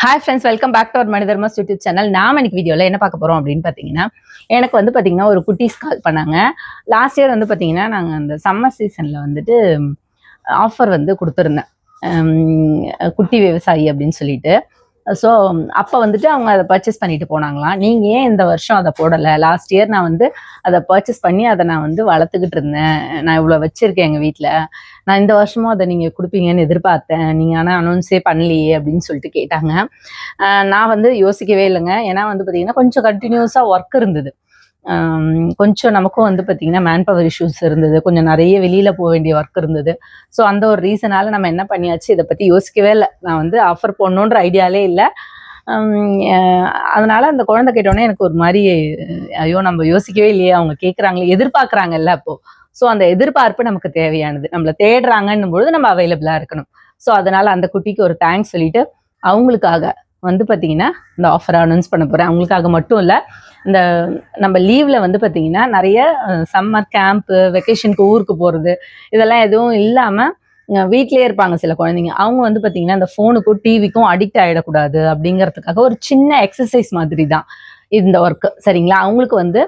Hi friends welcome back to our மனிதர்மஸ் YouTube channel நாம் இன்னைக்கு வீடியோவில் என்ன பார்க்க போகிறோம் அப்படின்னு பார்த்தீங்கன்னா எனக்கு வந்து பார்த்தீங்கன்னா ஒரு குட்டீஸ் கால் பண்ணாங்க. லாஸ்ட் இயர் வந்து பார்த்தீங்கன்னா நாங்கள் அந்த சம்மர் சீசனில் வந்துட்டு ஆஃபர் வந்து கொடுத்துருந்தேன். குட்டி விவசாயி அப்படின்னு சொல்லிட்டு. ஸோ அப்போ வந்துட்டு அவங்க அதை பர்ச்சேஸ் பண்ணிட்டு போனாங்களாம். நீங்கள் ஏன் இந்த வருஷம் அதை போடலை? லாஸ்ட் இயர் நான் வந்து அதை பர்ச்சேஸ் பண்ணி அதை நான் வந்து வளர்த்துக்கிட்டு இருந்தேன். நான் இவ்வளோ வச்சுருக்கேன் எங்கள் வீட்டில் நான் இந்த வருஷமும் அதை நீங்கள் கொடுப்பீங்கன்னு எதிர்பார்த்தேன். நீங்கள் ஆனால் அனௌன்ஸே பண்ணலையே அப்படின்னு சொல்லிட்டு கேட்டாங்க. நான் வந்து யோசிக்கவே இல்லைங்க. ஏன்னா வந்து பார்த்தீங்கன்னா கொஞ்சம் கண்டினியூஸாக ஒர்க் இருந்தது. கொஞ்சம் நமக்கும் வந்து பார்த்தீங்கன்னா மேன் பவர் இஷ்யூஸ் இருந்தது. கொஞ்சம் நிறைய வெளியில் போக வேண்டிய ஒர்க் இருந்தது. ஸோ அந்த ஒரு ரீசனால நம்ம என்ன பண்ணியாச்சு? இதை பற்றி யோசிக்கவே இல்லை. நான் வந்து ஆஃபர் போடணுன்ற ஐடியாலே இல்லை. அதனால் அந்த குழந்தை கேட்டோன்னே எனக்கு ஒரு மாதிரி ஐயோ நம்ம யோசிக்கவே இல்லையே. அவங்க கேட்குறாங்களே எதிர்பார்க்குறாங்கல்ல அப்போது ஸோ அந்த எதிர்பார்ப்பு நமக்கு தேவையானது. நம்மளை தேடுறாங்கன்னும் பொழுது நம்ம அவைலபிளாக இருக்கணும். ஸோ அதனால் அந்த குட்டிக்கு ஒரு தேங்க்ஸ் சொல்லிட்டு அவங்களுக்காக வந்து பார்த்தீங்கன்னா இந்த ஆஃபரை அனௌன்ஸ் பண்ண போகிறேன் அவங்களுக்காக மட்டும் இல்லை இந்த நம்ம லீவில் வந்து பார்த்தீங்கன்னா நிறைய சம்மர் கேம்ப்பு வெக்கேஷனுக்கு ஊருக்கு போகிறது இதெல்லாம் எதுவும் இல்லாமல் வீட்டிலேயே இருப்பாங்க சில குழந்தைங்க. அவங்க வந்து பார்த்தீங்கன்னா இந்த ஃபோனுக்கும் டிவிக்கும் அடிக்ட் ஆகிடக்கூடாது அப்படிங்கிறதுக்காக ஒரு சின்ன எக்ஸசைஸ் மாதிரி தான் இந்த ஒர்க்கு சரிங்களா? அவங்களுக்கு வந்து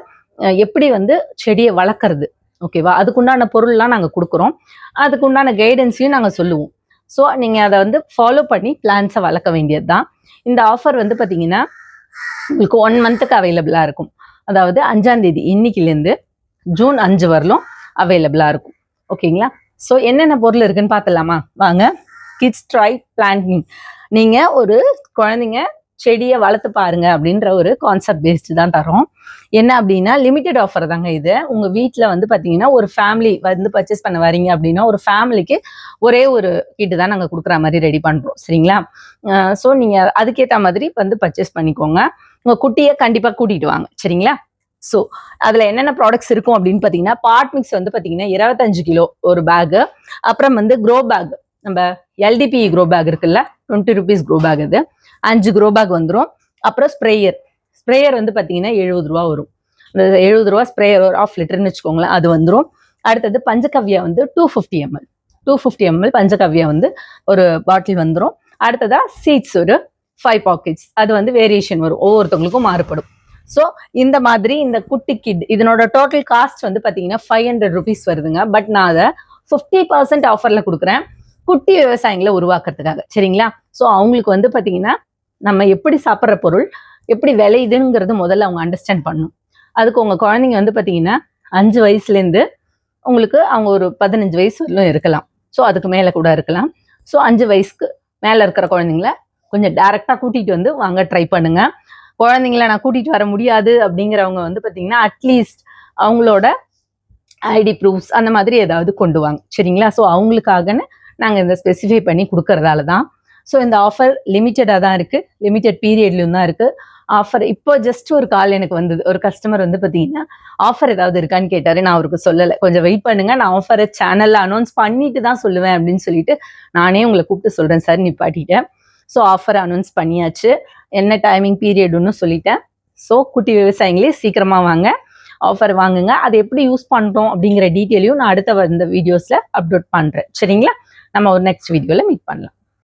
எப்படி வந்து செடியை வளர்க்குறது? ஓகேவா அதுக்குண்டான பொருள்லாம் நாங்கள் கொடுக்குறோம். அதுக்குண்டான கைடன்ஸையும் நாங்கள் சொல்லுவோம். ஸோ நீங்கள் அதை வந்து ஃபாலோ பண்ணி பிளான்ஸை வளர்க்க வேண்டியது தான் இந்த ஆஃபர் வந்து பார்த்தீங்கன்னா உங்களுக்கு ஒன் மந்த்துக்கு அவைலபிளாக இருக்கும். அதாவது அஞ்சாந்தேதி இன்னைக்குலேருந்து ஜூன் அஞ்சு வரலும் அவைலபிளாக இருக்கும். ஓகேங்களா? ஸோ என்னென்ன பொருள் இருக்குன்னு பார்த்துலாமா வாங்க. கிட்ஸ் ட்ரை பிளான்டிங் நீங்கள் ஒரு குழந்தைங்க செடியை வளர்த்து பாருங்க அப்படின்ற ஒரு கான்செப்ட் பேஸ்டு தான் தரோம். என்ன அப்படின்னா லிமிட்டெட் ஆஃபர் தாங்க இது. உங்கள் வீட்டில் வந்து பார்த்தீங்கன்னா ஒரு ஃபேமிலி வந்து பர்ச்சேஸ் பண்ண வரீங்க அப்படின்னா ஒரு ஃபேமிலிக்கு ஒரே ஒரு கிட்டு தான் நாங்கள் கொடுக்குற மாதிரி ரெடி பண்ணுறோம் சரிங்களா? ஸோ நீங்கள் அதுக்கேற்ற மாதிரி வந்து பர்ச்சேஸ் பண்ணிக்கோங்க. உங்கள் குட்டியை கண்டிப்பாக கூட்டிகிட்டு வாங்க. சரிங்களா? ஸோ அதில் என்னென்ன ப்ராடக்ட்ஸ் இருக்கும் அப்படின்னு பார்த்தீங்கன்னா பாட் மிக்ஸ் வந்து பார்த்தீங்கன்னா இருபத்தஞ்சு கிலோ ஒரு பேக்கு அப்புறம் வந்து க்ரோ பேக் நம்ம எல்டிபி க்ரோ பேக் இருக்குல்ல டுவெண்ட்டி ருபீஸ் க்ரோ பேக் இது அஞ்சு க்ரோ பேக் வந்துடும் அப்புறம் ஸ்ப்ரேயர் ஸ்ப்ரேயர் வந்து பார்த்தீங்கன்னா எழுபது ரூபா வரும். இந்த எழுபது ரூபா ஸ்ப்ரேயர் ஒரு ஆஃப் லிட்டர்னு வச்சுக்கோங்களேன் அது வந்துடும் அடுத்தது பஞ்சகவ்யா வந்து two fifty ml two fifty ml panchagavya வந்து ஒரு பாட்டில் வந்துடும் அடுத்ததா சீட்ஸ் ஒரு ஃபைவ் பாக்கெட்ஸ் அது வந்து வேரியேஷன் வரும். ஒவ்வொருத்தவங்களுக்கும் மாறுபடும். ஸோ இந்த மாதிரி இந்த குட்டி கிட் இதனோட டோட்டல் காஸ்ட் வந்து பார்த்தீங்கன்னா ஃபைவ் ஹண்ட்ரட் ருபீஸ் வருதுங்க. பட் நான் அதை ஃபிஃப்டி பர்சன்ட் ஆஃபரில் கொடுக்குறேன். குட்டி விவசாயிகளை உருவாக்குறதுக்காக. சரிங்களா? ஸோ அவங்களுக்கு வந்து பார்த்தீங்கன்னா நம்ம எப்படி சாப்பிட்ற பொருள் எப்படி விளையுதுங்கிறது முதல்ல அவங்க அண்டர்ஸ்டாண்ட் பண்ணும் அதுக்கு உங்கள் குழந்தைங்க வந்து பார்த்தீங்கன்னா அஞ்சு வயசுலேருந்து உங்களுக்கு அவங்க ஒரு பதினஞ்சு வயசு வரலும் இருக்கலாம். ஸோ அதுக்கு மேலே கூட இருக்கலாம். ஸோ அஞ்சு வயசுக்கு மேலே இருக்கிற குழந்தைங்கள கொஞ்சம் டேரெக்டாக கூட்டிகிட்டு வந்து வாங்க ட்ரை பண்ணுங்க. குழந்தைங்கள நான் கூட்டிகிட்டு வர முடியாது அப்படிங்கிறவங்க வந்து பார்த்தீங்கன்னா அட்லீஸ்ட் அவங்களோட ஐடி ப்ரூஃப்ஸ் அந்த மாதிரி ஏதாவது கொண்டு வாங்க. சரிங்களா? ஸோ அவங்களுக்காகன்னு நாங்கள் இந்த ஸ்பெசிஃபை பண்ணி கொடுக்கறதால தான். ஸோ இந்த ஆஃபர் லிமிட்டடாக தான் இருக்குது லிமிட்டட் பீரியட்லையும் தான் இருக்குது ஆஃபர் இப்போ ஜஸ்ட் ஒரு கால் எனக்கு வந்தது. ஒரு கஸ்டமர் வந்து பார்த்தீங்கன்னா ஆஃபர் ஏதாவது இருக்கான்னு கேட்டார். நான் அவருக்கு சொல்லலை. கொஞ்சம் வெயிட் பண்ணுங்க. நான் ஆஃபரை சேனலில் அனௌன்ஸ் பண்ணிட்டு தான் சொல்லுவேன் அப்படின்னு சொல்லிட்டு நானே உங்களை கூப்பிட்டு சொல்கிறேன் சார் நிப்பாட்டிட்டேன். ஸோ ஆஃபர் அனௌன்ஸ் பண்ணியாச்சு. என்ன டைமிங் பீரியடுன்னு சொல்லிட்டேன். ஸோ குட்டி விவசாயிங்களே சீக்கிரமாக வாங்க. ஆஃபர் வாங்குங்க. அதை எப்படி யூஸ் பண்ணுறோம் அப்படிங்கிற டீட்டெயிலையும் நான் அடுத்த வந்த வீடியோஸில் அப்லோட் பண்ணுறேன் சரிங்களா? நம்ம ஒரு நெக்ஸ்ட் வீடியோவில் மீட் பண்ணலாம்.